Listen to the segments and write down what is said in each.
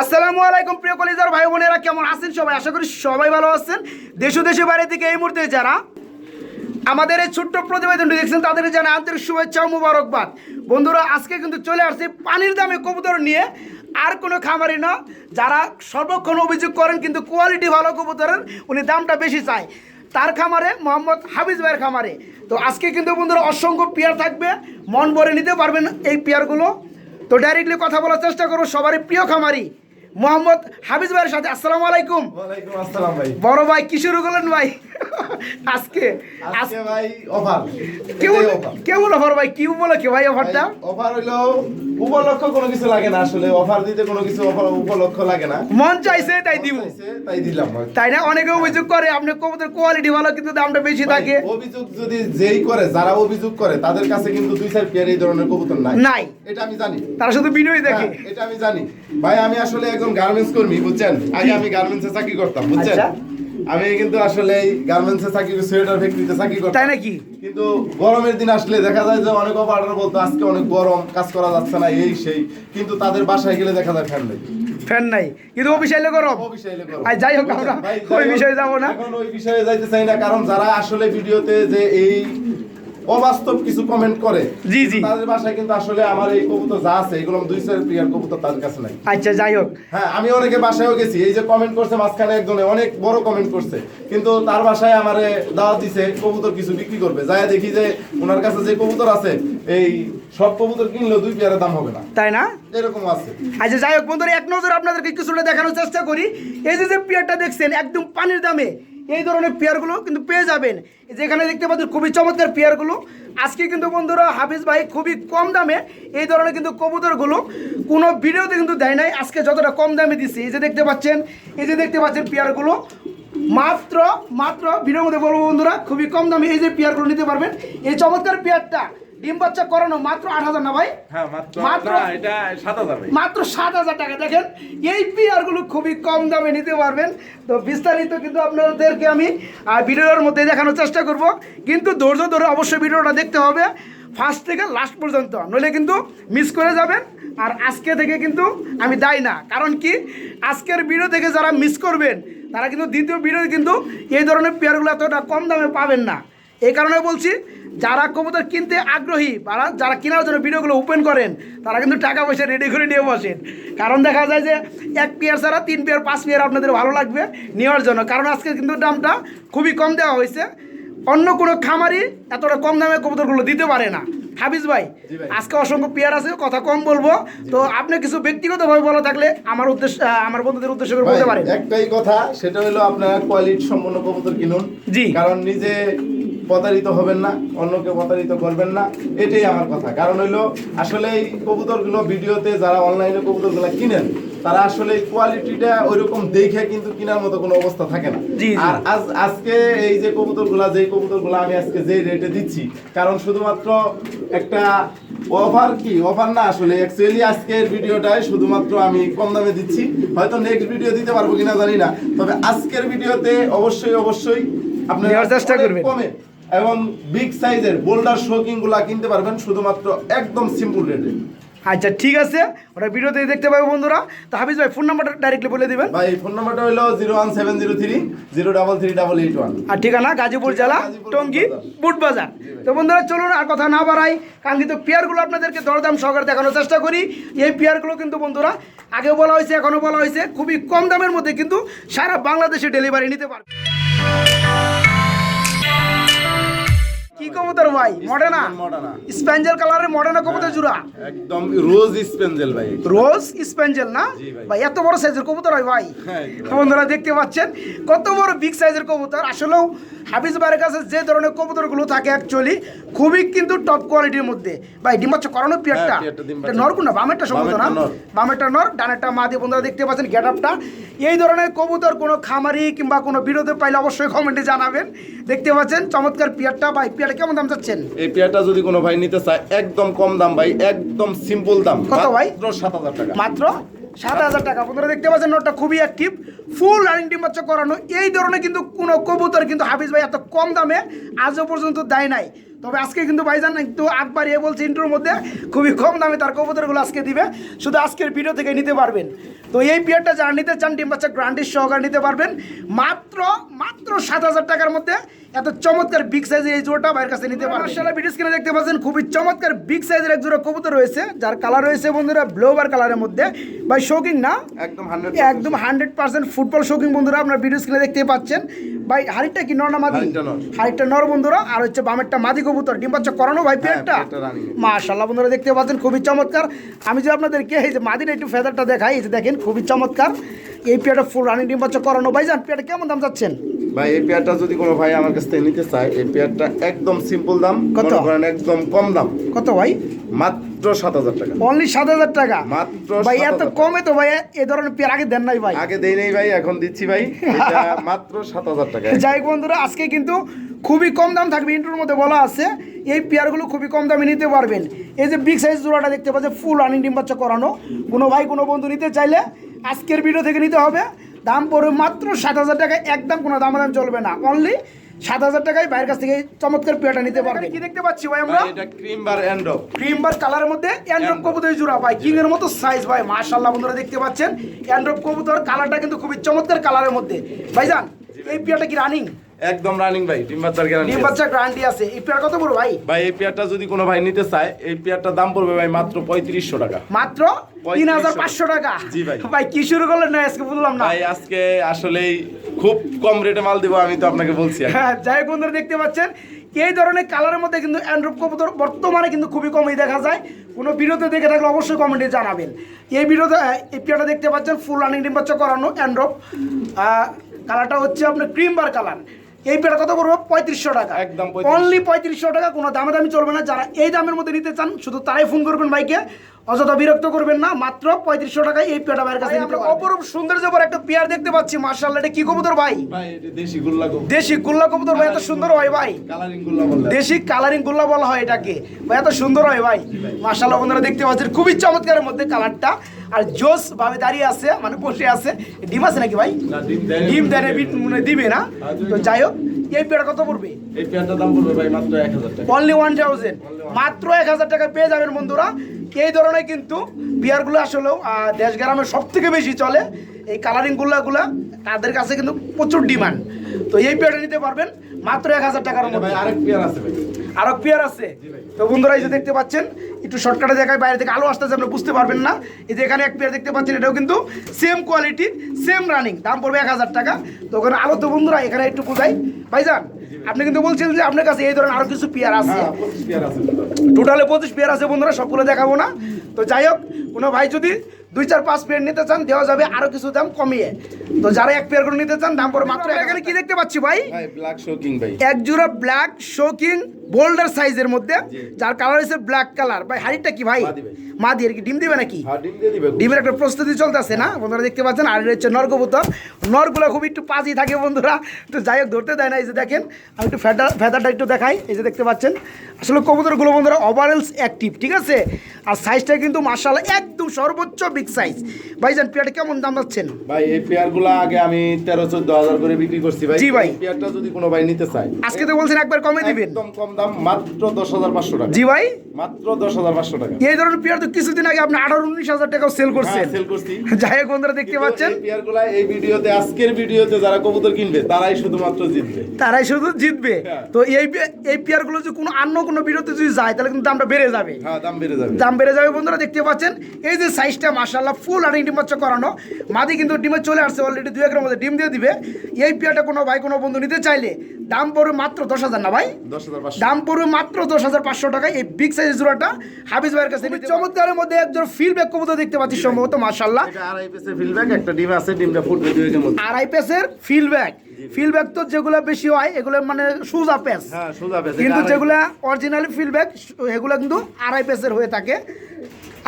আসসালামু আলাইকুম, প্রিয় কলিজার ভাই বোনেরা, কেমন আছেন সবাই? আশা করি সবাই ভালো আছেন। দেশ ও দেশের বাইরে থেকে এই মুহূর্তে যারা আমাদের এই ছোট্ট প্রতিবেদনটি দেখছেন, তাদের জানা আন্তরিক শুভেচ্ছা ও মুবারকবাদ। বন্ধুরা, আজকে কিন্তু চলে আসছে পানির দামে কবুতর নিয়ে। আর কোনো খামারি না, যারা সর্বক্ষণ অভিযোগ করেন কিন্তু কোয়ালিটি ভালো কবুতরের, উনি দামটা বেশি চায়। তার খামারে মোহাম্মদ হাফিজ ভাইয়ের খামারে। তো আজকে কিন্তু বন্ধুরা অসংখ্য পেয়ার থাকবে, মন ভরে নিতে পারবেন এই পেয়ারগুলো। তো ডাইরেক্টলি কথা বলার চেষ্টা করব সবারই প্রিয় খামারি। মোহাম্মদ হাফিজ ভাইয়ের সাথে আসসালামু আলাইকুম। ভাই। বড় ভাই কি শুরু করলেন ভাই? আজকে আজকে ভাই অফার কেমন অফার কেমন অফার ভাই কি উপলক্ষে ভাই অফারটা অফার হইল উপলক্ষ কোনো কিছু লাগে না আসলে। অফার দিতে কোনো কিছু অফার উপলক্ষ লাগে না। মন চাইছে তাই দিব তাই দিলাম তাই না? অনেকে অভিযোগ করে আপনি কবুতর কোয়ালিটি ভালো কিন্তু দামটা বেশি থাকে। অভিযোগ যদি যেই করে যারা অভিযোগ করে তাদের কাছে কিন্তু দুই চার পেয়ার এই ধরনের কবুতর নাই। নাই। এটা আমি জানি। তারা শুধু বিনয়ই দেখে। হ্যাঁ, এটা আমি জানি। ভাই আমি আসলে একজন গার্মেন্টস কর্মী বুঝছেন? আগে আমি গার্মেন্টসে চাকরি করতাম বুঝছেন? আচ্ছা। আমি কিন্তু আসলে গার্মেন্টসে চাকরি সোয়েটার ফ্যাক্টরিতে চাকরি করি তাই নাকি? কিন্তু গরমের দিন আসলে দেখা যায় যে অনেক অপারেটর বলতো আজকে অনেক গরম কাজ করা যাচ্ছে না এই সেই। কিন্তু তাদের বাসায় গেলে দেখা যায় ফ্যান নেই। ফ্যান নাই। কিন্তু অফিসে গরম। আর যাই হোক আমরা ওই বিষয়ে যাব না। ওই বিষয়ে যাইতে চাই না কারণ যারা আসলে ভিডিওতে যে এই অবাস্তব কিছু কমেন্ট করে। জি, জি। তাদের বাসায় কিন্তু আসলে আমার এই কবুতর যা আছে এগুলো দুই চার প্রিয়ার কবুতর তাদের কাছে নাই। আচ্ছা যাই হোক। হ্যাঁ আমি অনেকে বাসায়ও গেছি এই যে কমেন্ট করছে মাঝখানে একজনে অনেক বড় কমেন্ট করছে। কিন্তু তার বাসায় আমারে দাওয়াত দিছে কবুতর কিছু বিক্রি করবে। যাই দেখি যে ওনার কাছে যে কবুতর আছে এই সব কবুতর কিনলেও দুই পেয়ারের দাম হবে না। তাই না? এরকম আছে। আচ্ছা যাই হোক বন্ধুরা এক নজর আপনাদেরকে কিছুটা দেখানোর চেষ্টা করি। এই যে যে পেয়ারটা দেখছেন একদম পানির দামে। এই ধরনের পেয়ারগুলো কিন্তু পেয়ে যাবেন। যেখানে দেখতে পাচ্ছেন খুবই চমৎকার পেয়ারগুলো। আজকে কিন্তু বন্ধুরা হাফিজ ভাই খুবই কম দামে এই ধরনের কিন্তু কবুতরগুলো কোনো ভিডিওতে কিন্তু দেয় নাই। আজকে যতটা কম দামে দিচ্ছে এই যে দেখতে পাচ্ছেন, এই যে দেখতে পাচ্ছেন পেয়ারগুলো। মাত্র মাত্র, ভিডিওর মধ্যে বলব বন্ধুরা, খুবই কম দামে এই যে পেয়ারগুলো নিতে পারবেন। এই চমৎকার পেয়ারটা ডিম বাচ্চা করানো মাত্র আট হাজার না ভাই? হ্যাঁ মাত্র মাত্র- সাত হাজার টাকা। দেখেন এই পিয়ারগুলো খুবই কম দামে নিতে পারবেন। তো বিস্তারিত কিন্তু আপনাদেরকে আমি ভিডিওর মধ্যে দেখানোর চেষ্টা করব। কিন্তু ধৈর্য ধরে অবশ্যই ভিডিওটা দেখতে হবে। ফার্স্ট থেকে লাস্ট পর্যন্ত নইলে কিন্তু মিস করে যাবেন। আর আজকে থেকে কিন্তু আমি দায় না। কারণ কি? আজকের ভিডিও থেকে যারা মিস করবেন তারা কিন্তু দ্বিতীয় ভিডিও কিন্তু এই ধরনের পেয়ারগুলো এতটা কম দামে পাবেন না। এই কারণে বলছি যারা কবুতর কিনতে আগ্রহী বা যারা কেনার জন্য ভিডিওগুলো ওপেন করেন তারা কিন্তু টাকা পয়সা রেডি করে নিয়ে বসেন। কারণ দেখা যায় যে এক পেয়ার ছাড়া তিন পেয়ার পাঁচ পেয়ার আপনাদের ভালো লাগবে নেওয়ার জন্য। কারণ আজকে কিন্তু দামটা খুবই কম দেওয়া হয়েছে। অন্য কোনো খামারি এতটা কম দামে কবুতরগুলো দিতে পারে না। হাফিজ ভাই আজকে অসংখ্য পেয়ার আছে কথা কম বলব। তো আপনি কিছু ব্যক্তিগতভাবে বলা থাকলে আমার উদ্দেশ্য আমার বন্ধুদের উদ্দেশ্য করে বলতে পারেন। একটাই কথা সেটা হলো আপনারা কোয়ালিটি সম্পন্ন কবুতর কিনুন। জি। কারণ নিজে প্রতারিত হবেন না অন্যকে প্রতারিত করবেন না এটাই আমার কথা কারণ হইল আসলে এই কবুতরগুলো ভিডিওতে যারা অনলাইনে কবুতরগুলো কিনেন তারা আসলে কোয়ালিটিটা ওইরকম দেখে কিন্তু কেনার মতো কোনো অবস্থা থাকে না। আর আজ আজকে এই যে কবুতরগুলা যেই কবুতরগুলো আমি আজকে যেই রেটে দিচ্ছি কারণ শুধুমাত্র একটা অফার কি অফার না আসলে অ্যাকচুয়ালি আজকের ভিডিওটায় শুধুমাত্র আমি কম দামে দিচ্ছি হয়তো নেক্সট ভিডিও দিতে পারব কিনা জানি না তবে আজকের ভিডিওতে অবশ্যই অবশ্যই আপনারা নেওয়ার চেষ্টা করবেন। কমে এবং বিগ সাইজের বোল্ডার শোকিংগুলা কিনতে পারবেন শুধুমাত্র একদম সিম্পল রেটে আচ্ছা ঠিক আছে। ওটা ভিডিওতে দেখতে পাবে বন্ধুরা। তো হাফিজ ভাই ফোন নাম্বারটা ডাইরেক্টলি বলে দিবেন। ভাই ফোন নাম্বারটা হলো zero one seven zero three zero double three double eight one আর ঠিকানা গাজীপুর জেলা টঙ্গী বুট বুট বাজার। তো বন্ধুরা চলুন আর কথা না বাড়াই। কাঙ্ক্ষিত পেয়ারগুলো আপনাদেরকে দরদাম সহকারে দেখানোর চেষ্টা করি। এই পেয়ারগুলো কিন্তু বন্ধুরা আগেও বলা হয়েছে এখনও বলা হয়েছে। খুবই কম দামের মধ্যে কিন্তু সারা বাংলাদেশে ডেলিভারি নিতে পারবে। কি কবুতর ভাই? মডেনা? মডানা। স্প্যাঞ্জেল কালারের মডেনা কবুতর জুড়া? একদম রোজ ভাই। রোজ স্প্যাঞ্জেল না? ভাই। এত বড় সাইজের কবুতর হয় ভাই। হ্যাঁ, বন্ধুরা দেখতে পাচ্ছেন কত বড় বিগ সাইজের কবুতর। আসলেও হাফিজ ভাইয়ের কাছে যে ধরনের কবুতরগুলো থাকে অ্যাকচুয়ালি খুবই কিন্তু টপ কোয়ালিটির মধ্যে। ভাই ডিম বাচ্চা করানো পিয়ারটা? হ্যাঁ, পেয়ারটা এটা। নর কোনটা? বামেরটা সম্ভবত না? বামেরটা নর। ডানেরটা মা দিয়ে বন্ধুরা দেখতে পাচ্ছেন গেট আপটা এই ধরনের কবুতর কোনো খামারি কিংবা কোনো বিরোধে পাইলে অবশ্যই কমেন্টে জানাবেন। দেখতে পাচ্ছেন চমৎকার পিয়ারটা ভাই পিয়ারটা কেমন দাম চাচ্ছেন? এই পেয়ারটা যদি কোনো ভাই নিতে চায় একদম কম দাম ভাই একদম সিম্পল দাম। কত ভাই? মাত্র সাত হাজার টাকা। মাত্র সাত হাজার টাকা। বন্ধুরা দেখতে পাচ্ছেন নোটটা খুবই অ্যাক্টিভ ফুল রানিং ডিম বাচ্চা করানো। এই ধরনের কিন্তু কোনো কবুতর কিন্তু হাফিজ ভাই এত কম দামে আজও পর্যন্ত দেয় নাই। তবে আজকে কিন্তু ভাইজান একটু আগ বাড়িয়ে বলছে ইন্টুর মধ্যে খুবই কম দামে তার কবুতরগুলো আজকে দিবে। শুধু আজকের ভিডিও থেকে নিতে পারবেন। তো এই পিয়ারটা যারা নিতে চান ডিম বাচ্চা গ্রান্ডির সহকারে নিতে পারবেন। মাত্র মাত্র সাত হাজার টাকার মধ্যে এত চমৎকার বিগ সাইজের এই জোড়াটা বাইরের কাছে নিতে পারবেন মার্শাল্লাহ ভিডিও স্ক্রিনে দেখতে পাচ্ছেন খুবই চমৎকার বিগ সাইজের এক জোড়া কবুতর রয়েছে যার কালার রয়েছে বন্ধুরা ব্লোবার কালারের মধ্যে। ভাই শৌকিং না? একদম হান্ড্রেড একদম হান্ড্রেড পার্সেন্ট ফুটবল শৌখিন বন্ধুরা আপনার ভিডিও স্ক্রিনে দেখতে পাচ্ছেন। ভাই হাড়িটা কি নর না মাদি? হাড়িটা নর। বন্ধুরা আর হচ্ছে বামেরটা মাদি কবুতর। ডিম বাচ্চা করানো ভাই পেটটা? পেটটা। মাশাল্লাহ বন্ধুরা দেখতে পাচ্ছেন খুবই চমৎকার। আমি যে আপনাদেরকে এই যে মাদির একটু ফেদারটা দেখাই এই যে দেখেন খুবই চমৎকার। এই পেয়ারটা ফুল রানিং ডিম বাচ্চা করানো। ভাই জান পেয়ারটা কেমন দাম যাচ্ছেন ভাই এই পেয়ারটা যদি কোনো ভাই আমার কাছ থেকে নিতে চায় এই পেয়ারটা একদম সিম্পল দাম কত? করেন একদম কম দাম। কত ভাই? মাত্র সাত হাজার টাকা। অনলি সাত হাজার টাকা? মাত্র ভাই এত কমে তো ভাই এ ধরনের পেয়ার আগে দেন নাই ভাই। আগে দেই নাই ভাই এখন দিচ্ছি ভাই। এটা মাত্র সাত হাজার টাকা। যাই বন্ধুরা আজকে কিন্তু খুবই কম দাম থাকবে ইন্টুর মধ্যে বলা আছে। এই পেয়ারগুলো খুবই কম দামে নিতে পারবেন। এই যে বিগ সাইজ জোড়াটা দেখতে পাচ্ছেন ফুল রানিং ডিম বাচ্চা করানো। কোনো ভাই কোনো বন্ধু নিতে চাইলে আজকের ভিডিও থেকে নিতে হবে। দাম পড়বে মাত্র সাত হাজার টাকায় একদম কোনো দাম দাম চলবে না। অনলি সাত হাজার টাকায় বাইরের কাছ থেকে চমৎকার পেয়েটা নিতে পারবে। কি দেখতে পাচ্ছি ভাই আমরা? এটা cream bar end of cream bar কালারের মধ্যে অ্যান্ড্রপ কবুতর জোড়া ভাই কিং এর মতো সাইজ ভাই মাশাআল্লাহ বন্ধুরা দেখতে পাচ্ছেন। অ্যান্ড্রপ কবুতর কালারটা কিন্তু খুবই চমৎকার কালারের মধ্যে। ভাইজান এই পেয়ারটা কি রানিং একদম রানিং ভাই ডিম বাচ্চার গ্যারান্টি ডিম বাচ্চা গ্যারান্টি আছে। এই পেয়ার কত বড় ভাই? ভাই এই পেয়ারটা যদি কোনো ভাই নিতে চায় এই পেয়ারটার দাম পড়বে ভাই মাত্র পঁয়ত্রিশশো টাকা। মাত্র তিন হাজার পাঁচশো টাকা? জি ভাই। ভাই কি শুরু করলেন না আজকে বুঝলাম না। ভাই আজকে আসলেই খুব কম রেটে মাল দিব আমি তো আপনাকে বলছি হ্যাঁ যাই বন্ধুরা দেখতে পাচ্ছেন এই ধরনের কালারের মধ্যে কিন্তু অ্যান্ড্রপ কবুতর বর্তমানে কিন্তু খুবই কমই দেখা যায়। কোনো ভিডিওতে দেখে থাকলে অবশ্যই কমেন্টে জানাবেন। এই ভিডিওতে এই পেয়ারটা দেখতে পাচ্ছেন ফুল রানিং ডিম বাচ্চা করানো অ্যান্ড্রপ কালারটা হচ্ছে আপনার ক্রিম বার কালার এই পেটা কত পড়বে? পঁয়ত্রিশশো টাকা। একদম অনলি পঁয়ত্রিশশো টাকা কোনো দামে দামি চলবে না। যারা এই দামের মধ্যে নিতে চান শুধু তারাই ফোন করবেন ভাইকে অযথা বিরক্ত করবেন না মাত্র পঁয়ত্রিশশো টাকায় এই পেয়ারটা ভাইয়ের কাছে পারবেন। অপরূপ সৌন্দর্য পর একটা পেয়ার দেখতে পাচ্ছি মার্শাল্লাহ এটা কি কবুতর ভাই? ভাই এটা দেশি গুল্লা দেশি গুল্লা কবুতর ভাই এত সুন্দর হয় ভাই। কালারিং দেশি কালারিং গুল্লা বলা হয় এটাকে। ভাই এত সুন্দর হয় ভাই। মাশাআল্লাহ বন্ধুরা দেখতে পাচ্ছেন খুবই চমৎকারের মধ্যে কালারটা। আর জোস ভাবে দাঁড়িয়ে আছে মানে বসে আছে। ডিম আছে নাকি ভাই? ডিম দেয় দেনে মানে দিবে না। তো যাই হোক এই পেয়ার কত পড়বে? এই পেয়ারটার দাম পড়বে ভাই মাত্র এক হাজার টাকা। অনলি ওয়ান থাউজেন্ড মাত্র এক হাজার টাকা পেয়ে যাবেন বন্ধুরা। এই ধরনের কিন্তু বিয়ারগুলো আসলেও দেশ গ্রামে সব থেকে বেশি চলে। এই কালারিং গুলাগুলা তাদের কাছে কিন্তু প্রচুর ডিমান্ড তো এই পেয়ারটা নিতে পারবেন মাত্র এক হাজার টাকার মধ্যে। আরেক পেয়ার আছে আরও পেয়ার আছে। তো বন্ধুরা এই যে দেখতে পাচ্ছেন একটু শর্টকাটে দেখায় বাইরে থেকে আলো আসতেছে আপনি বুঝতে পারবেন না। এই যে এখানে এক পেয়ার দেখতে পাচ্ছেন এটাও কিন্তু সেম কোয়ালিটির সেম রানিং দাম পড়বে এক হাজার টাকা। তো ওখানে আলো তো বন্ধুরা এখানে একটু বুঝাই। ভাইজান আপনি কিন্তু বলছিলেন যে আপনার কাছে এই ধরনের আরও কিছু পেয়ার আছে। টোটালে পঁচিশ পেয়ার আছে বন্ধুরা সবগুলো দেখাবো না। তো যাই হোক কোনো ভাই যদি দুই চার পাঁচ পেয়ার নিতে চান দেওয়া যাবে আরও কিছু দাম কমিয়ে। তো যারা এক পেয়ার করে নিতে চান দাম পরে মাত্র এখানে কি। দেখতে পাচ্ছি ভাই ভাই ব্ল্যাক শোকিং ভাই। এক জোড়া ব্ল্যাক শোকিং বোল্ডার সাইজের মধ্যে যার কালার হচ্ছে ব্ল্যাক কালার ভাই হাড়িটা কি ভাই? মা দিয়ে কি? ডিম দিবে নাকি? হ্যাঁ ডিম দিয়ে দিবে। ডিমের একটা প্রস্তুতি চলতেছে না? বন্ধুরা দেখতে পাচ্ছেন আর হচ্ছে নরকবুতর। নরগুলো খুব একটু পাজি থাকে বন্ধুরা। তো যাই হোক ধরতে দেয় না এই যে দেখেন। আমি একটু ফেদা ফেদারটা একটু দেখাই। এই যে দেখতে পাচ্ছেন আসলে কবুতরগুলো বন্ধুরা ওভারঅলস অ্যাক্টিভ ঠিক আছে? আর সাইজটা কিন্তু মার্শাল একদম সর্বোচ্চ বিগ সাইজ ভাইজান পেয়ারটা কেমন দাম পাচ্ছেন ভাই এই পেয়ারগুলা আগে আমি তেরো চোদ্দ হাজার করে বিক্রি করছি ভাই। জি ভাই। পেয়ারটা যদি কোনো ভাই নিতে চায়। আজকে তো বলছেন একবার কমে দিবেন। একদম কম দাম মাত্র দশ হাজার পাঁচশো টাকা। জি ভাই। মাত্র দশ হাজার পাঁচশো টাকা। এই ধরনের পেয়ার তো কিছুদিন আগে আপনি আঠারো উনিশ হাজার টাকাও সেল করছেন। হ্যাঁ, sell করছি। যাই বন্ধুরা দেখতে পাচ্ছেন। এই পেয়ারগুলা এই ভিডিওতে আজকের ভিডিওতে যারা কবুতর কিনবে তারাই শুধুমাত্র জিতবে। তারাই শুধু জিতবে। হ্যাঁ। তো এই এই পেয়ারগুলো যদি কোনো অন্য কোনো বিরতি যদি যায় তাহলে কিন্তু দামটা বেড়ে যাবে। হ্যাঁ দাম বেড়ে যাবে। দাম বেড়ে যাবে বন্ধুরা দেখতে পাচ্ছেন। এই যে সাইজটা মাশাল্লাহ ফুল রানিং ডিম বাচ্চা করানো। মাদি কিন্তু ডিমে চলে আসছে অলরেডি দুই একের মধ্যে ডিম দিয়ে দিবে। এই পেয়ারটা কোনো ভাই কোনো বন্ধু নিতে চাইলে দাম পড়বে মাত্র দশ হাজার না ভাই? দশ হাজার পাঁচশো। দাম পড়বে মাত্র দশ হাজার পাঁচশো টাকায় এই বিগ সাইজ জোড়াটা। হাফিজ ভাইয়ের কাছে চমৎকারের মধ্যে একজন ফিল ব্যাক কবুতর দেখতে পাচ্ছি সম্ভবত মাশাল্লাহ এটা আড়াই পিসের ফিলব্যাক একটা ডিম আছে ডিমটা ফুটবে দুই একের মধ্যে। আড়াই পেসের ফিল ব্যাক ফিল ব্যাক তো যেগুলো বেশি হয় এগুলো মানে সুজা পেস হ্যাঁ সোজা পেস কিন্তু যেগুলো অরিজিনালি ফিল ব্যাক এগুলো কিন্তু আড়াই পেসের হয়ে থাকে।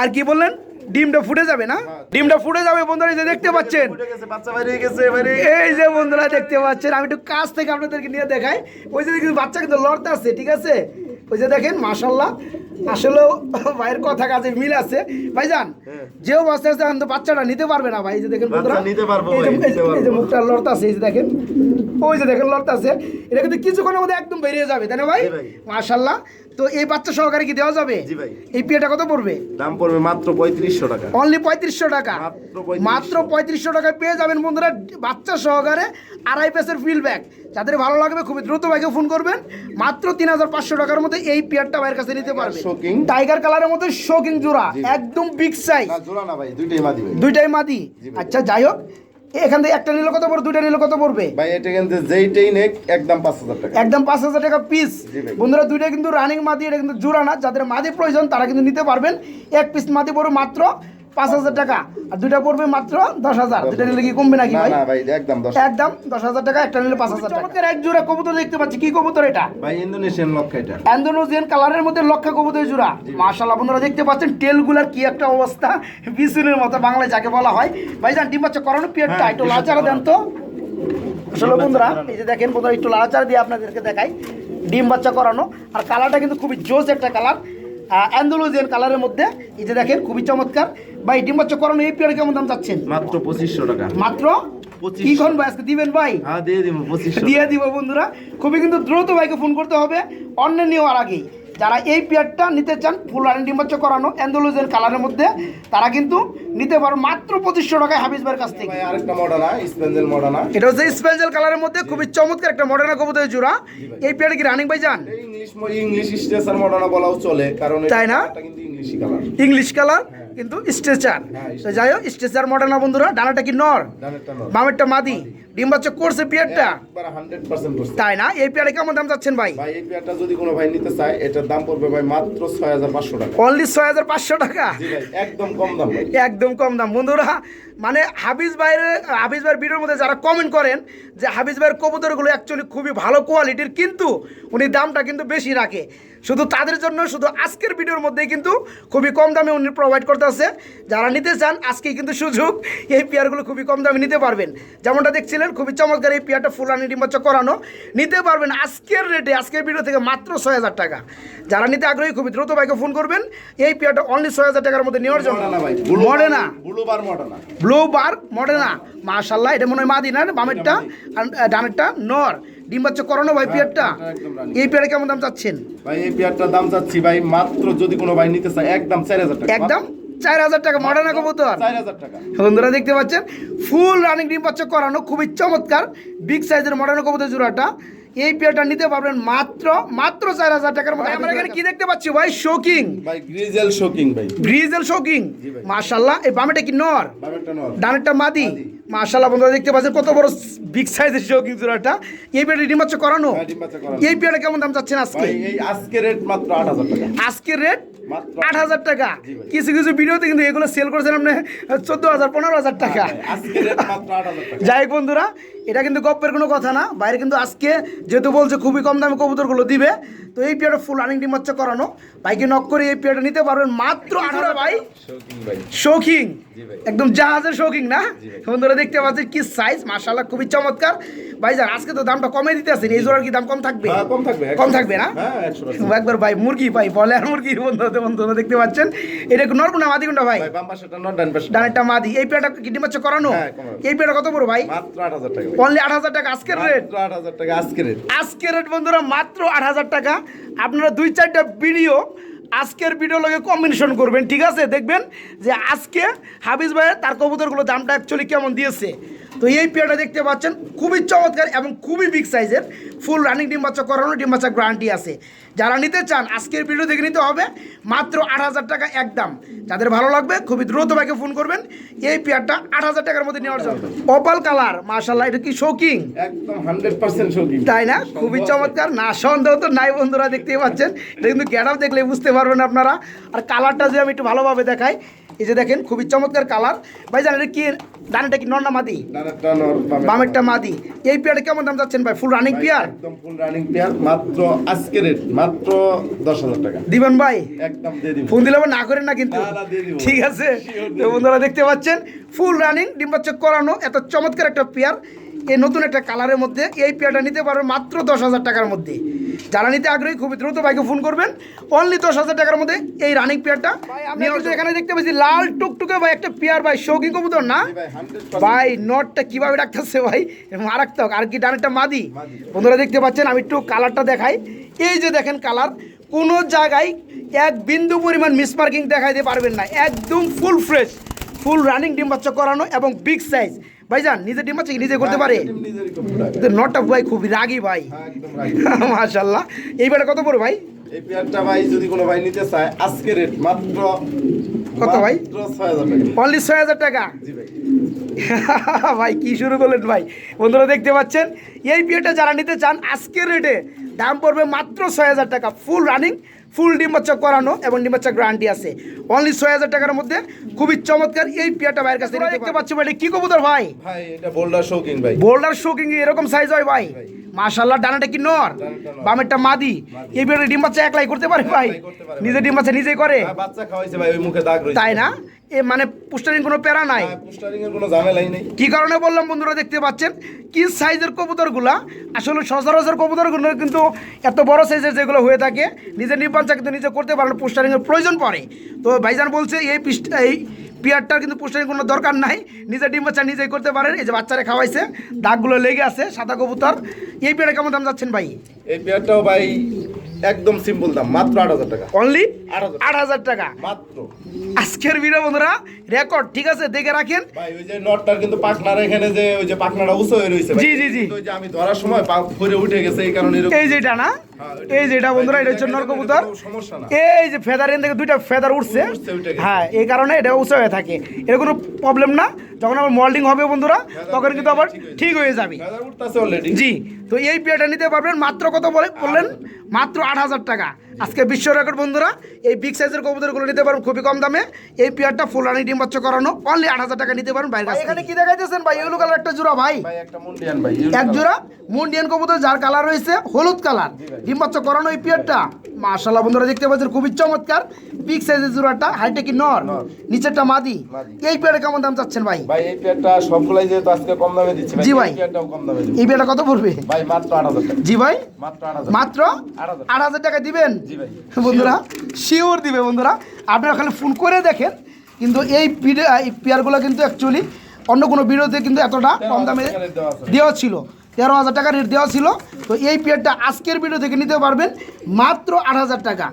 আর কি বললেন? ডিমটা ফুটে যাবে না? ডিমটা ফুটে যাবে বন্ধুরা এই যে দেখতে পাচ্ছেন। এই যে বন্ধুরা দেখতে পাচ্ছেন আমি একটু কাছ থেকে আপনাদেরকে নিয়ে দেখাই। ওই যে কিন্তু বাচ্চা কিন্তু লড়তে আছে ঠিক আছে? ওই যে দেখেন মাশাল্লাহ আসলেও ভাইয়ের কথা কাজে মিল আছে। ভাইজান হ্যাঁ। যে অবস্থা আছে এখন তো বাচ্চাটা নিতে পারবে না ভাই এই যে দেখেন বন্ধুরা। নিতে পারব এই যে- ভাই। মুখটা লড়তা আছে এই যে দেখেন। ওই যে দেখেন লড়তা আছে এটা কিন্তু কিছুক্ষণের মধ্যে একদম বেরিয়ে যাবে তাই না ভাই? জি ভাই। মাশাল্লাহ তো এই বাচ্চা সহকারে কি দেওয়া যাবে? জি ভাই। এই পিয়াটা কত পড়বে? দাম পড়বে মাত্র পঁয়ত্রিশশো টাকা। অনলি পঁয়ত্রিশশো টাকা? মাত্র পঁয়ত্রিশশো। টাকায় পেয়ে যাবেন বন্ধুরা বাচ্চা সহকারে আড়াই পেসের ফিল ব্যাগ যাদের ভালো লাগবে খুবই দ্রুত ভাইকে ফোন করবেন। মাত্র তিন হাজার পাঁচশো টাকার মধ্যে এই পেয়ারটা ভাইয়ের কাছে নিতে পারবে। শোকিং টাইগার কালারের মধ্যে শোকিং জোড়া। একদম বিগ সাইজ জোড়া না ভাই দুইটাই মাদি দুইটাই মাদি। আচ্ছা যাই হোক এখান থেকে একটা নিলে কত পড়বে? দুইটা নিলে কত পড়বে? ভাই এটা কিন্তু যেইটাই নেক একদম পাঁচ হাজার টাকা। একদম পাঁচ হাজার টাকা পিস বন্ধুরা দুইটা কিন্তু রানিং মাদি এটা কিন্তু জোড়া না। যাদের মাদি প্রয়োজন তারা কিন্তু নিতে পারবেন। এক পিস মাদি পড়বে মাত্র পাঁচ হাজার টাকা। আর দুইটা পড়বে মাত্র দশ হাজার। দুইটা নিলে কি কমবে নাকি ভাই? না ভাই একদম একদম দশ হাজার টাকা একটা নিলে পাঁচ হাজার টাকা। এক জোড়া কবুতর দেখতে পাচ্ছি। কি কবুতর এটা? ভাই ইন্দোনেশিয়ান লক্ষ্য এটা। অ্যান্ডোনোজিয়ান কালারের মধ্যে লক্ষা কবুতর জোড়া। মাশাল্লাহ বন্ধুরা দেখতে পাচ্ছেন টেলগুলার কি একটা অবস্থা। বিসুনের মতো বাংলায় যাকে বলা হয়। ভাইজান ডিম বাচ্চা করানো পিয়ারটা হ্যাঁ, একটু লাচারা দেন তো। আসলে বন্ধুরা। এই যে দেখেন বন্ধুরা একটু লাচারা দিয়ে আপনাদেরকে দেখাই। ডিম বাচ্চা করানো। আর কালারটা কিন্তু খুবই জোস একটা কালার। অ্যান্ডোলোজিয়ান কালারের মধ্যে এই যে দেখেন খুবই চমৎকার। ভাই করানো এই পিয়ার কেমন দাম চাচ্ছেন? মাত্র পঁচিশশো টাকা। মাত্র? পঁচিশশো। ভাই আজকে দিবেন ভাই? হ্যাঁ দিয়ে দিব দিয়ে দিব বন্ধুরা। খুবই কিন্তু দ্রুত ভাইকে ফোন করতে হবে। অন্য নেওয়ার আগেই। যারা এই পেয়ারটা নিতে চান ফুল রানিং ডিম্বাচ্চ করানো অ্যান্ডোলোজেন কালারের মধ্যে তারা কিন্তু নিতে পারো মাত্র পঁচিশশো টাকায় হাফিজ ভাইয়ের কাছ থেকে। আরেকটা মডানা স্পেঞ্জেল মডানা এটা হচ্ছে স্পেঞ্জেল কালারের মধ্যে খুবই চমৎকার একটা মডার্ন কবুতরের জোড়া? এই পেয়ারটা কি রানিং ভাই যান ইংলিশ ইংলিশ স্টেশন মডানা বলাও চলে কারণ তাই না? ইংলিশ কিন্তু কালার ইংলিশ কালার কিন্তু স্ট্রেচার। হ্যাঁ, তো যাই হোক স্ট্রেচার মডার্ন বন্ধুরা ডানাটা কি নর? বামেরটা মাদি। করছে পেয়ারটা। একবার হান্ড্রেড পার্সেন্ট করছে। তাই না? এই পেয়ারে কেমন দাম যাচ্ছেন ভাই? ভাই এই পেয়ারটা যদি কোনো ভাই নিতে চায় এটার দাম পড়বে ভাই মাত্র ছয় হাজার পাঁচশো টাকা। অনলি ছয় হাজার পাঁচশো টাকা? জি ভাই একদম কম দাম ভাই। একদম কম দাম। বন্ধুরা মানে হাফিজ ভাইয়ের হাফিজ ভাইয়ের ভিডিওর মধ্যে যারা কমেন্ট করেন যে হাফিজ ভাইয়ের কবুতরগুলো অ্যাকচুয়ালি খুবই ভালো কোয়ালিটির কিন্তু উনি দামটা কিন্তু বেশি রাখে। শুধু তাদের জন্য শুধু আজকের ভিডিওর মধ্যেই কিন্তু খুবই কম দামে উনি প্রোভাইড করতেছে যারা নিতে চান আজকেই কিন্তু সুযোগ এই পেয়ারগুলো খুবই কম দামে নিতে পারবেন। যেমনটা দেখছিলেন খুবই চমৎকার এই পেয়ারটা ফুলানি ডিম্বাচ্চ করানো। নিতে পারবেন আজকের রেটে আজকের ভিডিও থেকে মাত্র ছয় হাজার টাকা। যারা নিতে আগ্রহী খুবই দ্রুত ভাইকে ফোন করবেন। এই পেয়ারটা অনলি ছয় হাজার টাকার মধ্যে নেওয়ার জন্য। Modena blue bar Modena. Blue bar Modena. মাশাল্লাহ এটা মনে হয় মাদিনার বামেরটা আর ডানেরটা নর। ডিম বাচ্চা করানো ভাই পেয়ারটা। এই পেয়ারে কেমন দাম চাচ্ছেন? ভাই এই পেয়ারটার দাম চাচ্ছি ভাই মাত্র যদি কোনো ভাই নিতে চায় একদম চার হাজার টাকা। একদম চার হাজার টাকা মডার্না কবুতর। বন্ধুরা দেখতে পাচ্ছেন ফুল রানিং ডিম বাচ্চা করানো খুবই চমৎকার বিগ সাইজের মডার্ন কবুতর জোড়াটা। এই পেয়ারটা নিতে পারবেন মাত্র মাত্র চার হাজার টাকার মধ্যে আমরা এখানে কি দেখতে পাচ্ছি ভাই? শোকিং ভাই গ্রিজেল শোকিং ভাই। Grizzle shocking. মাশাল্লাহ এই বামেটা কি নর? ডানেরটা মাদি। মাশাল্লাহ বন্ধুরা দেখতে পাচ্ছেন কত বড় বিগ সাইজের শৌকিং জোড়াটা এই পেয়ারটা ডিম বাচ্চা করানো? হ্যাঁ, ডিম বাচ্চা করানো। এই পেয়ারটা কেমন দাম চাচ্ছেন আজকে? এই আজকে রেট মাত্র আট হাজার টাকা। আজকের রেট মাত্র আট হাজার টাকা। কিছু কিছু ভিডিওতে কিন্তু এগুলো সেল করেছেন আপনি চোদ্দ হাজার পনেরো হাজার টাকা। আজকে রেট মাত্র আট হাজার টাকা। যাই বন্ধুরা এটা কিন্তু গপ্পের কোনো কথা না। বাইরে কিন্তু আজকে যেহেতু বলছে খুবই কম দামে কবুতরগুলো দিবে তো এই পেয়ারটা ফুল রানিং ডিম বাচ্চা করানো। বাইকে নক করে এই পেয়ারটা নিতে পারবেন মাত্র হাজার ভাই। ভাই। শৌখিন একদম জাহাজের শৌখিন না? ভাই। বন্ধুরা দেখতে পাচ্ছেন কি সাইজ মাশাআল্লাহ খুবই চমৎকার। ভাইজান আজকে তো দামটা কমে দিতে আছেন এই জোড়ার কি দাম কম থাকবে? হ্যাঁ, কম থাকবে কম থাকবে না? হ্যাঁ। একবার ভাই মুরগি ভাই বলে আর মুরগি বন্ধুরা বন্ধুরা দেখতে পাচ্ছেন। এটা নরকুনা মাদি কোনটা ভাই? ভাই নর ডানেরটা মাদি। এই পেয়ারটা কি ডিম বাচ্চা করানো? হ্যাঁ, এই পেয়ারটা কত বড় ভাই? মাত্র আট হাজার টাকা। ভাই। অনলি আট হাজার টাকা আজকের রেট আট হাজার টাকা আজকে রেট আজকের রেট বন্ধুরা মাত্র আট হাজার টাকা। আপনারা দুই চারটা ভিডিও আজকের ভিডিও লগে কম্বিনেশন করবেন ঠিক আছে? দেখবেন যে আজকে হাফিজ ভাইয়ের তার কবুতরগুলো দামটা অ্যাকচুয়ালি কেমন দিয়েছে। তো এই পেয়ারটা দেখতে পাচ্ছেন খুবই চমৎকার এবং খুবই বিগ সাইজের ফুল রানিং ডিম বাচ্চা করানো ডিম বাচ্চা গ্যারান্টি আছে। যারা নিতে চান আজকের ভিডিও দেখে নিতে হবে মাত্র আট হাজার টাকা একদম। যাদের ভালো লাগবে খুবই দ্রুত ভাইকে ফোন করবেন এই পেয়ারটা আট হাজার টাকার মধ্যে নেওয়ার জন্য। অপাল কালার মার্শাল্লাহ এটা কি শৌকিং একদম হান্ড্রেড পার্সেন্ট শোকিং তাই না? খুবই চমৎকার না সন্দেহ তো নাই বন্ধুরা দেখতেই পাচ্ছেন। এটা কিন্তু গ্যাডাপ দেখলে বুঝতে পারবেন আপনারা। আর কালারটা যে আমি একটু ভালোভাবে দেখাই এই যে দেখেন খুবই চমৎকার কালার। ভাই জানেন কি ডানাটা কি নন্না মাদি? ডানেরটা নর বামেরটা মাদি। এই পেয়ারে কেমন দাম যাচ্ছেন ভাই? Full running pair? একদম ফুল রানিং পেয়ার মাত্র আজকে রেট মাত্র দশ হাজার টাকা। দিবেন ভাই একদম দিয়ে দিব। ফোন দিলে না করেন না কিন্তু। না, না। ঠিক আছে। তো বন্ধুরা দেখতে পাচ্ছেন ফুল রানিং ডিম্বাচক করানো এত চমৎকার একটা পেয়ার। এই নতুন একটা কালারের মধ্যে এই পেয়ারটা নিতে পারবেন মাত্র দশ হাজার টাকার মধ্যে। যারা নিতে আগ্রহী খুবই দ্রুত বাইকে ফোন করবেন। অনলি দশ হাজার টাকার মধ্যে এই রানিং পেয়ারটা এখানে দেখতে পাচ্ছি লাল টুকটুকে ভাই একটা পেয়ার ভাই শৌখিন কবুতর না? ভাই, 100% ভাই নটটা কীভাবে রাখতেছে ভাই? মারাত্মক। আর কি ডানেরটা মাদি? মাদি। বন্ধুরা দেখতে পাচ্ছেন আমি একটু কালারটা দেখাই। এই যে দেখেন কালার কোনো জায়গায় এক বিন্দু পরিমাণ মিসমার্কিং দেখাইতে পারবেন না। একদম ফুল ফ্রেশ ফুল রানিং ডিম বাচ্চা করানো এবং বিগ সাইজ ভাইজান নিজে ডিম বাচ্চা কি? নিজে করতে পারে। নটটা ভাই খুবই রাগি ভাই। হ্যাঁ। মাশাল্লাহ এইবারে কত পড়ে ভাই? এই পেয়ারটা ভাই যদি কোনো ভাই নিতে চায় আজকে রেট মাত্র কত ভাই? অনলি ছয় হাজার টাকা। ভাই। ভাই কি শুরু করলেন ভাই? বন্ধুরা দেখতে পাচ্ছেন এই বিয়েটা যারা নিতে চান আজকের রেটে দাম পড়বে মাত্র ছয় হাজার টাকা ফুল রানিং ফুল ডিম বাচ্চা করানো এবং ডিম বাচ্চা গ্যারান্টি আছে। অনলি ছয় হাজার টাকার মধ্যে খুবই চমৎকার এই পিয়াটা ভাইয়ের কাছে দেখতে পাচ্ছি ভাই কি কবুতর ভাই? ভাই এটা বোল্ডার শৌকিং ভাই। বোল্ডার শোকিং এরকম সাইজ হয় ভাই। মাশাল্লাহ ডানাটা কি নর। বামেরটা মাদি। এই বিয়েটা ডিম বাচ্চা একলাই করতে পারে ভাই। নিজে ডিম বাচ্চা নিজেই করে। হ্যাঁ, বাচ্চা খাওয়াইছে ভাই ওই মুখে দাগ রয়েছে। তাই না? মানে পোস্টারিং কোনো প্যারা নাই। পুস্টারিং এর কোনো ঝামেলাই নেই। কি কারণে বললাম বন্ধুরা দেখতে পাচ্ছেন? কি সাইজের কবুতরগুলা? আসলে সচরাচর কবুতরগুলো কিন্তু এত বড় সাইজের যেগুলো হয়ে থাকে নিজের নির্বাচন কিন্তু নিজে করতে পারেন পোস্টারিংয়ের প্রয়োজন পড়ে। তো ভাইজান বলছে এই পৃষ্ঠা এই পিয়ারটার কিন্তু পোস্টারিং কোনো দরকার নাই। নিজের ডিম বাচ্চা নিজেই করতে পারেন। এই যে বাচ্চারা খাওয়াইছে দাগগুলো লেগে আছে সাদা কবুতর। এই পিয়ারে কেমন দাম যাচ্ছেন ভাই? এই পেয়ারটাও ভাই একদম সিম্পল দাম মাত্র আট হাজার টাকা। অনলি 8,000 আট হাজার টাকা। মাত্র। আজকের ভিডিও বন্ধুরা রেকর্ড ঠিক আছে? দেখে রাখেন। ভাই ওই যে নটটার কিন্তু পাখনার এখানে যে ওই যে পাখনাটা উঁচু হয়ে রয়েছে জি, জি, জি। ওই যে আমি ধরার সময় পা ফুরে উঠে গেছে এই কারণে এই যেটা না? হ্যাঁ, যে এই যেটা বন্ধুরা এটা হচ্ছে নর এটা কবুতর এই যে ফেদার এন থেকে দুইটা ফেদার উঠছে। হ্যাঁ এই কারণে এটা উঁচু হয়ে থাকে। এর কোনো প্রবলেম না। যখন আবার মল্ডিং হবে বন্ধুরা তখন কিন্তু আবার ঠিক হয়ে যাবে। জি তো এই পেয়ারটা নিতে পারবেন। মাত্র কত বলে বললেন? মাত্র আট হাজার টাকা। আজকে বিশ্ব রেকর্ড বন্ধুরা এই বিগ সাইজের কবুতরগুলো নিতে পারবেন খুবই কম দামে। এই পেয়ারটা ফুল রানি ডিম বাচ্চা করানো অনলি আট হাজার টাকা নিতে পারবেন বাইরে এখানে কি দেখাইতেছেন ভাই? ইয়েলো কালার একটা জোড়া ভাই। ভাই একটা মুন্ডিয়ান ভাই এক জোড়া মুন্ডিয়ান কবুতর যার কালার রয়েছে হলুদ কালার ডিম বাচ্চা করানো এই পিয়ারটা মাশাল্লাহ বন্ধুরা দেখতে পাচ্ছেন খুবই চমৎকার। বিগ সাইজের জোড়াটা হাইটে কি নর। নিচেরটা মাদি। এই পিয়ারে কেমন দাম চাচ্ছেন ভাই? ভাই এই পেয়ারটা সবগুলাই যেহেতু আজকে কম দামে দিচ্ছি জি ভাই। এই পেয়ারটাও কম দামে দিচ্ছি। এই পিয়ারটা কত পড়বে? ভাই মাত্র আট হাজার টাকা। জি ভাই। মাত্র আট হাজার মাত্র 8,000 আট হাজার টাকা দিবেন। বন্ধুরা শিওর দিবে বন্ধুরা। আপনারা খালি ফোন করে দেখেন কিন্তু এই পেয়ারগুলো কিন্তু অ্যাকচুয়ালি অন্য কোনো বিরোধে কিন্তু এতটা কম দামে 13,000 টাকা rate দেওয়া দেওয়া ছিল। তেরো হাজার টাকা রেট দেওয়া ছিল। তো এই পেয়ারটা আজকের ভিডিও থেকে নিতে পারবেন মাত্র আট হাজার টাকা।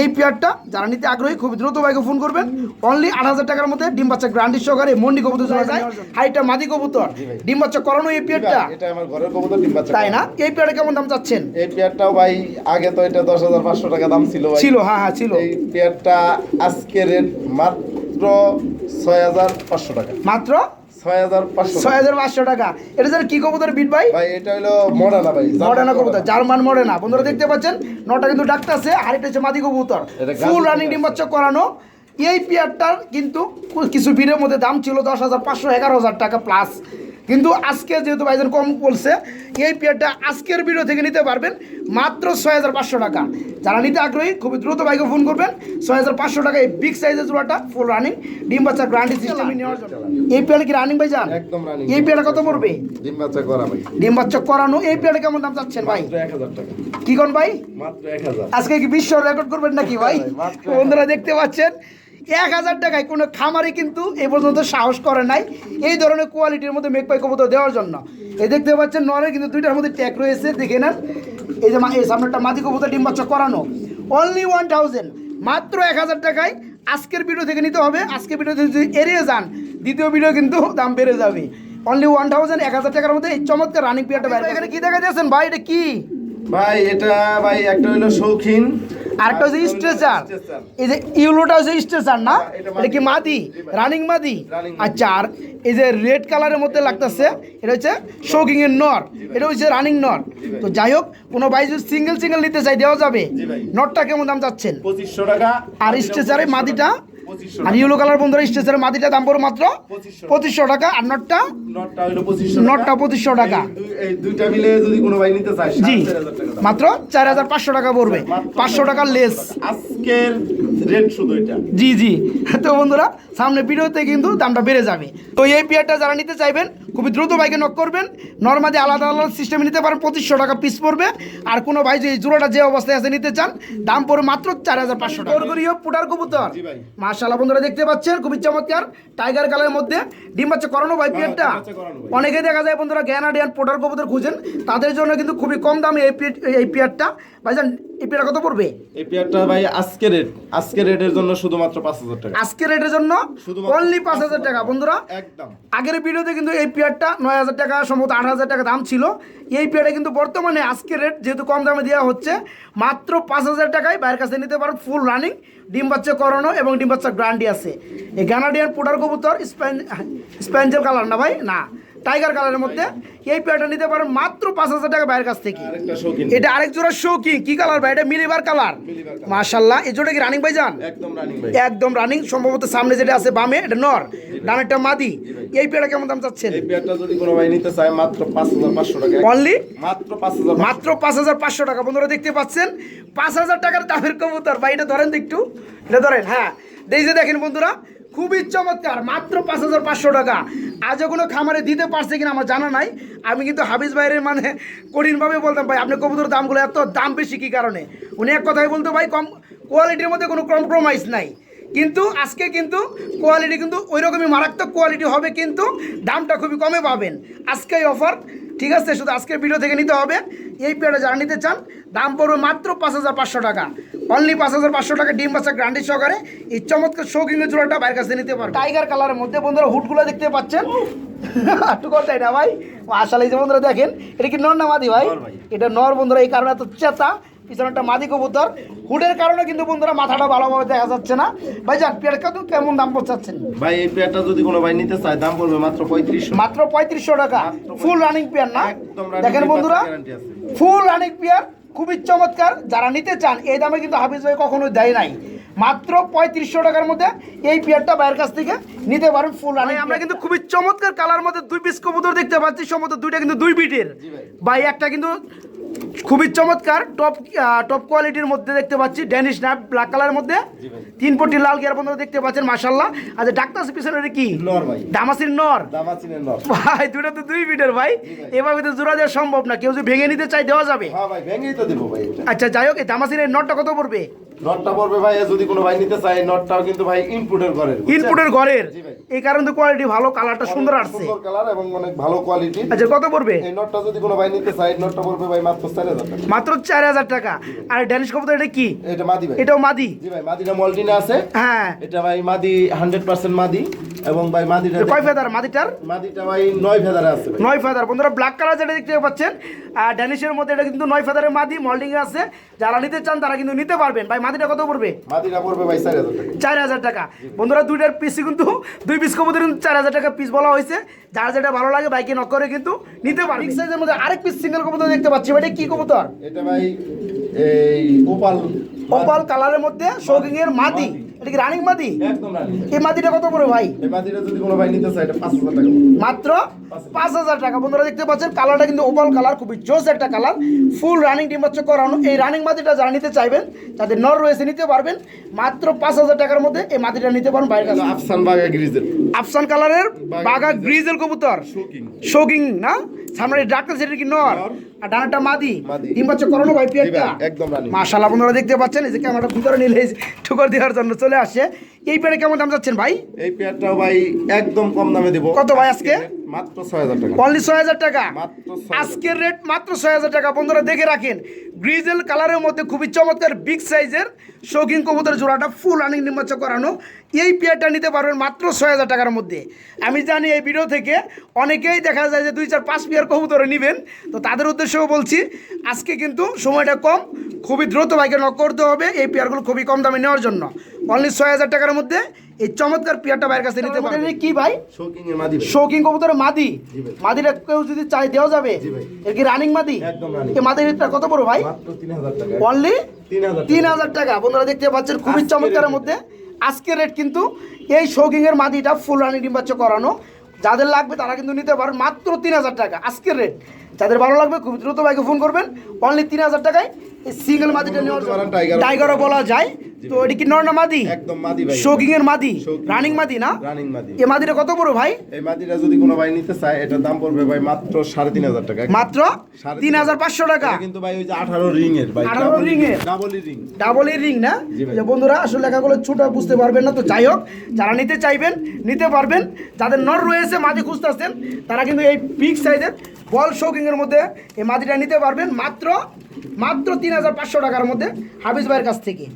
এই পেয়ারটা যারা নিতে আগ্রহী খুব দ্রুত বাইকে ফোন করবেন। অনলি আট হাজার টাকার মধ্যে ডিম বাচ্চা গ্রান্ডি সহকারে মন্ডি কবুতর চলে যায়। হাইটা মাদি কবুতর। ডিম বাচ্চা করানো এই পেয়ারটা। এটা আমার ঘরের কবুতর ডিম বাচ্চা তাই না? এই পেয়ারটা কেমন দাম চাচ্ছেন? এই পেয়ারটাও ভাই আগে তো এটা দশ হাজার পাঁচশো টাকা দাম ছিল ভাই। ছিল হ্যাঁ হ্যাঁ ছিল। এই পেয়ারটা আজকে রেট মাত্র ছয় হাজার পাঁচশো টাকা। মাত্র ছয় হাজার পাঁচশো ছয় টাকা। এটা স্যার কি কবুতর বিট ভাই? ভাই এটা হলো মডার্না ভাই মডার্না কবুতর জার্মান মডার্না বন্ধুরা দেখতে পাচ্ছেন নটা কিন্তু ডাক্তার আছে আরেকটা হচ্ছে মাদি কবুতর। ফুল রানিং ডিম বাচ্চা করানো। এই পেয়ারটার কিন্তু কিছু ভিড়ের মধ্যে দাম ছিল দশ হাজার পাঁচশো এগারো হাজার টাকা প্লাস কিন্তু আজকে যেহেতু ভাইজান কম বলছে এই পেয়ারটা আজকের ভিডিও থেকে নিতে পারবেন মাত্র ছয় হাজার পাঁচশো টাকা। যারা নিতে আগ্রহী খুবই দ্রুত ভাইকে ফোন করবেন। ছয় হাজার পাঁচশো টাকা এই বিগ সাইজের জোড়াটা ফুল রানিং ডিম বাচ্চা গ্রান্টি সিস্টেম নেওয়ার জন্য। এই পেয়ারটা কি রানিং ভাই যান একদম। এই পেয়ারটা কত পড়বে? ডিম বাচ্চা করা ভাই। ডিম বাচ্চা করানো এই পেয়ারটা কেমন দাম চাচ্ছেন ভাই? কি কোন ভাই? মাত্র এক হাজার। আজকে কি বিশ্ব রেকর্ড করবেন নাকি ভাই? বন্ধুরা দেখতে পাচ্ছেন এক হাজার টাকায় কোনো খামারে কিন্তু এই পর্যন্ত সাহস করে নাই এই ধরনের কোয়ালিটির মধ্যে মেঘপাই কবুতর দেওয়ার জন্য। এই দেখতে পাচ্ছেন নরে কিন্তু দুইটার মধ্যে ট্যাগ রয়েছে দেখে নেন। এই যে মা- এই সামনেটা মাদি কবুতর ডিম বাচ্চা করানো। অনলি ওয়ান থাউজেন্ড মাত্র এক হাজার টাকায় আজকের ভিডিও থেকে নিতে হবে। আজকের ভিডিও থেকে যদি এড়িয়ে যান দ্বিতীয় ভিডিও কিন্তু দাম বেড়ে যাবে। অনলি ওয়ান থাউজেন্ড এক হাজার টাকার মধ্যে এই চমৎকার রানিং পিয়ারটা বাইরে এখানে কি দেখা যাচ্ছেন ভাই? এটা কি? ভাই এটা ভাই একটা হলো শৌখিন। আরেকটা হচ্ছে স্ট্রেচার এই যে ইউলোটা হচ্ছে স্ট্রেচার না? হ্যাঁ, এটা কি মাদি। রানিং মাদি। আচ্ছা আর এই যে রেড কালারের মধ্যে লাগতেছে এটা হচ্ছে শোকিং এর নট এটা হচ্ছে রানিং নট তো যাই হোক কোনো ভাই যদি সিঙ্গেল সিঙ্গেল নিতে চাই দেওয়া যাবে। নটটা কেমন দাম যাচ্ছেন পঁচিশশো টাকা। আর স্ট্রেচারে মাদিটা? আর ইয়েলো কালার বন্ধুরা স্টেজের মাদিটা দাম পড়ো মাত্র পঁচিশশো। টাকা আর নটটা নটটা পঁচিশশো টাকা। দুইটা মিলে যদি কোনো ভাই নিতে চায় জি। মাত্র চার হাজার পাঁচশো টাকা পড়বে। পাঁচশো টাকা। লেস আজকের রেট শুধু এটা। জি জি। তো বন্ধুরা সামনে ভিডিওতে কিন্তু দামটা বেড়ে যাবে। তো এই পেয়ারটা যারা নিতে চাইবেন খুবই দ্রুত বাইকে নক করবেন। নর্মালি আলাদা আলাদা সিস্টেমে নিতে পারেন পঁচিশশো টাকা পিস পড়বে। আর কোনো ভাই যে জোড়াটা যে অবস্থায় আছে নিতে চান দাম পড়বে মাত্র চার হাজার পাঁচশো টাকা। গরগরিও পুটার কবুতর। ভাই। বন্ধুরা দেখতে পাচ্ছেন খুবই চমৎকার। টাইগার কালারের মধ্যে ডিম বাচ্চা করানো ভাই পিয়ারটা ডিম বাচ্চা করানো ভাই। অনেকে দেখা যায় বন্ধুরা জ্ঞান গ্যানাডিয়ান পোটার কবুতর খুঁজেন। তাদের জন্য কিন্তু খুবই কম দামে এই এই পিয়ারটা। ভাইজান এই কত পড়বে? এই পেয়ারটা ভাই আজকে রেট আজকে রেটের জন্য শুধুমাত্র পাঁচ হাজার টাকা। আজকের রেটের জন্য অনলি পাঁচ হাজার টাকা বন্ধুরা। একদম। আগের ভিডিওতে কিন্তু এই পেয়ারটা নয় হাজার টাকা সম্ভবত আট হাজার টাকা দাম ছিল। এই পেয়ারটা কিন্তু বর্তমানে আজকের রেট যেহেতু কম দামে দেওয়া হচ্ছে মাত্র পাঁচ হাজার টাকায় বাইরের কাছে নিতে পারেন ফুল রানিং ডিম বাচ্চা করানো এবং ডিম বাচ্চা গ্রান্ডি আছে। এই গানাডিয়ান পোটার কবুতর স্প্যাঞ্জেল কালার না ভাই? না। টাইগার কালারের মধ্যে এই পেয়ারটা নিতে পারেন মাত্র পাঁচ হাজার টাকা বাইরের কাছ থেকে। এটা আরেক জোড়া শৌকি কি? কালার ভাই? এটা মিলিবার কালার। মাশাল্লাহ এই জোড়া কি রানিং ভাই যান একদম রানিং সম্ভবত সামনে যেটা আছে বামে এটা নর। ডানেরটা মাদি। এই পেয়ারটা কেমন দাম চাচ্ছেন? এই পেয়ারটা যদি কোনো ভাই নিতে চায় মাত্র পাঁচ হাজার পাঁচশো টাকা। অনলি মাত্র পাঁচ হাজার মাত্র পাঁচ হাজার পাঁচশো টাকা। বন্ধুরা দেখতে পাচ্ছেন পাঁচ হাজার টাকার দামের কবুতর। ভাই এটা ধরেন একটু। এটা ধরেন হ্যাঁ। যে দেখেন বন্ধুরা খুবই চমৎকার, মাত্র পাঁচ হাজার পাঁচশো টাকা। আজও কোনো খামারে দিতে পারছে কিনা আমার জানা নাই। আমি কিন্তু হাফিজ ভাইয়ের মানে কঠিনভাবে বলতাম, ভাই, আপনি কবুতর দামগুলো এত দাম বেশি, কী কারণে? উনি এক কথাই বলতো, ভাই, কম কোয়ালিটির মধ্যে কোনো কম্প্রোমাইজ নাই। কিন্তু আজকে কিন্তু কোয়ালিটি কিন্তু ওই রকমই মারাত্মক কোয়ালিটি হবে কিন্তু দামটা খুবই কমে পাবেন। আজকে অফার ঠিক আছে শুধু আজকের ভিডিও থেকে নিতে হবে। এই পেয়ারটা যারা নিতে চান দাম পড়বে মাত্র পাঁচ হাজার পাঁচশো টাকা। অনলি পাঁচ হাজার পাঁচশো টাকা ডিম বাচ্চা গ্রান্ডি সহকারে এই চমৎকার শৌখিনের জোড়াটা বাইরের কাছে নিতে পারবে। টাইগার কালারের মধ্যে বন্ধুরা হুটগুলো দেখতে পাচ্ছেন। একটু করতে এটা ভাই। আসলে যে বন্ধুরা দেখেন এটা কি নর না মাদি ভাই? ভাই। এটা নর বন্ধুরা এই কারণে এত চেতা। পিছনে একটা মাদি কবুতর। হুডের কারণে কিন্তু বন্ধুরা মাথাটা ভালোভাবে দেখা যাচ্ছে না। ভাই যান পেয়ার কত কেমন দাম পড়ছাচ্ছেন ভাই এই পেয়ারটা যদি কোনো ভাই নিতে চায় দাম পড়বে মাত্র পঁয়ত্রিশশো। মাত্র পঁয়ত্রিশশো টাকা। ফুল রানিং পেয়ার না? দেখেন বন্ধুরা ফুল রানিং পেয়ার খুবই চমৎকার। যারা নিতে চান এই দামে কিন্তু হাফিজ ভাই কখনোই দেয় নাই। মাত্র পঁয়ত্রিশশো টাকার মধ্যে এই পেয়ারটা বাইরের কাছ থেকে নিতে পারেন ফুল রানিং আমরা কিন্তু খুবই চমৎকার কালার মধ্যে দুই পিস কবুতর দেখতে পাচ্ছি। সম্ভবত দুইটা কিন্তু দুই বিটের। ভাই একটা কিন্তু খুবই চমৎকার টপ টপ কোয়ালিটির মধ্যে দেখতে পাচ্ছি ড্যানিশ না ব্ল্যাক কালারের মধ্যে। তিন পটি লাল গিয়ার বন্ধু দেখতে পাচ্ছেন মাসাল্লাহ আচ্ছা ডাক্তার এটা কি? নর ভাই। দামাসির নর? ভাই দুটো তো দুই বিটের ভাই। এভাবে তো জোড়া দেওয়া সম্ভব না। কেউ যদি ভেঙে নিতে চাই দেওয়া যাবে। হ্যাঁ ভাই ভেঙেই তো দেবো ভাই আচ্ছা যাই হোক দামাসিনের নটটা কত পড়বে? নটটা পড়বে ভাই যদি কোনো ভাই নিতে চায় নটটাও কিন্তু ভাই ইনপুটের ঘরের ইনপুটের ঘরের? এই কারণে তো কোয়ালিটি ভালো কালারটা সুন্দর আসছে। সুন্দর কালার এবং অনেক ভালো কোয়ালিটি আচ্ছা কত পড়বে? এই নটটা যদি কোনো ভাই নিতে চায় নটটা পড়বে ভাই মাত্র মাত্র চার হাজার টাকা। আর ড্যানিশ কবুতর এটা কি? এটা মাদি ভাই। এটাও মাদি? জি ভাই মাদিটা মল্টিনে আছে। হ্যাঁ। এটা ভাই মাদি হান্ড্রেড পার্সেন্ট মাদি এবং ভাই মাদিটা কয় ফেদার মাদিটার? মাদিটা ভাই নয় ফেদারে আছে নয় ফেদার। বন্ধুরা ব্ল্যাক কালার যেটা দেখতে পাচ্ছেন আর ড্যানিশের মধ্যে এটা কিন্তু নয় ফেদারের মাদি মল্ডিং আছে। যারা নিতে চান তারা কিন্তু নিতে পারবেন। ভাই মাদিটা কত পড়বে? মাদিটা পড়বে ভাই চার হাজার টাকা। চার হাজার টাকা। বন্ধুরা দুইটার পিসই কিন্তু দুই পিস কবুতর কিন্তু চার হাজার টাকা পিস বলা হয়েছে। যার যেটা ভালো লাগে বাইকে নক করে কিন্তু নিতে পারে বিগ সাইজের মধ্যে আরেক পিস সিঙ্গেল কবুতর দেখতে পাচ্ছি। ভাই এটা কি কবুতর? এটা ভাই এই ওপাল ওপাল কালারের মধ্যে শৌকিং এর মাদি। এটা কি রানিং মাদি? একদম রানি এই মাদিটা কত পড়বে ভাই? এই মাদিটা যদি কোনো ভাই নিতে চায় এটা পাঁচ হাজার টাকা। মাত্র পাঁচ হাজার। টাকা। বন্ধুরা দেখতে পাচ্ছেন কালারটা কিন্তু ওভাল কালার খুবই জোস একটা কালার। ফুল রানিং টিম হচ্ছে করানো। এই রানিং মাদিটা যারা নিতে চাইবেন যাদের নর রয়েছে নিতে পারবেন। মাত্র পাঁচ হাজার টাকার মধ্যে এই মাদিটা নিতে পারেন বাইরের কাছে। আফসান বাগা গ্রিজের আফসান কালারের বাগা গ্রিজেল। কবুতর। শৌকিং শৌকিং না? সামনে ডাক্তার সেটা কি নর। আর ডানাটা মাদি। ডিম বাচ্চা করানো ভাই পিয়ারটা একদম। মাশাআল্লাহ বন্ধুরা দেখতে পাচ্ছেন এই যে ক্যামেরাটা ভিতরে নিলে ঠুকর দেওয়ার জন্য চলে আসে এই পেয়ারে কেমন দাম যাচ্ছেন ভাই? এই পেয়ারটাও ভাই একদম কম দামে দেবো। কত ভাই আজকে? মাত্র ছয় হাজার টাকা। অনলি ছয় হাজার টাকা? আজকের রেট মাত্র ছয় হাজার টাকা। বন্ধুরা দেখে রাখেন গ্রিজেল কালারের মধ্যে খুবই চমৎকার বিগ সাইজের শৌখিন কবুতর জোড়াটা ফুল রানিং নির্মাচ করানো। এই পেয়ারটা নিতে পারবেন মাত্র ছয় হাজার টাকার মধ্যে। আমি জানি এই ভিডিও থেকে অনেকেই দেখা যায় যে দুই চার পাঁচ পেয়ার কবুতর নেবেন। তো তাদের উদ্দেশ্যেও বলছি আজকে কিন্তু সময়টা কম খুবই দ্রুত বাইকে নক করতে হবে। এই পেয়ারগুলো খুবই কম দামে নেওয়ার জন্য। অনলি ছয় হাজার টাকার মধ্যে এই চমৎকার পেয়ারটা বাইরের কাছে নিতে পারবেন কি ভাই? শৌকিং এর মাদি মাদিটা কেউ যদি চাই দেওয়া যাবে? এর কি রানিং মাদি। এই মাদিটা কত বড় ভাই? অনলি তিন হাজার টাকা। বন্ধুরা দেখতে পাচ্ছেন খুবই চমৎকারের মধ্যে। আজকের রেট কিন্তু এই শৌকিং এর মাদিটা ফুল রানিং ডিম্বাচ্চ করানো। যাদের লাগবে তারা কিন্তু নিতে পারেন মাত্র তিন হাজার টাকা। আজকের রেট যাদের ভালো লাগবে খুব দ্রুত ভাইকে ফোন করবেন। অনলি তিন হাজার টাকায় এই সিঙ্গেল মাদিটা নেওয়ার। টাইগারও বলা যায়। তো এটি কি নর না মাদি? একদম মাদি ভাই। শোকিং এর মাদি রানিং মাদি। না? রানিং মাদি। এ মাদিটা কত বড় ভাই? এই মাদিটা যদি কোনো ভাই নিতে চায় এটার দাম পড়বে ভাই মাত্র সাড়ে তিন হাজার টাকা। মাত্র সাড়ে তিন হাজার পাঁচশো টাকা। কিন্তু ভাই ওই যে আঠারো রিং এর ভাই। 18 ring এর? Double ring. ডাবল রিং না? যে বন্ধুরা আসলে লেখাগুলো ছোট বুঝতে পারবেন না তো যাই হোক যারা নিতে চাইবেন নিতে পারবেন। যাদের নর রয়েছে মাদি খুঁজতেছেন তারা কিন্তু এই বিগ সাইজের বল শৌকিং এর মধ্যে এই মাদিটা নিতে পারবেন মাত্র মাত্র তিন হাজার পাঁচশো টাকার মধ্যে হাফিজ ভাইয়ের কাছ থেকে।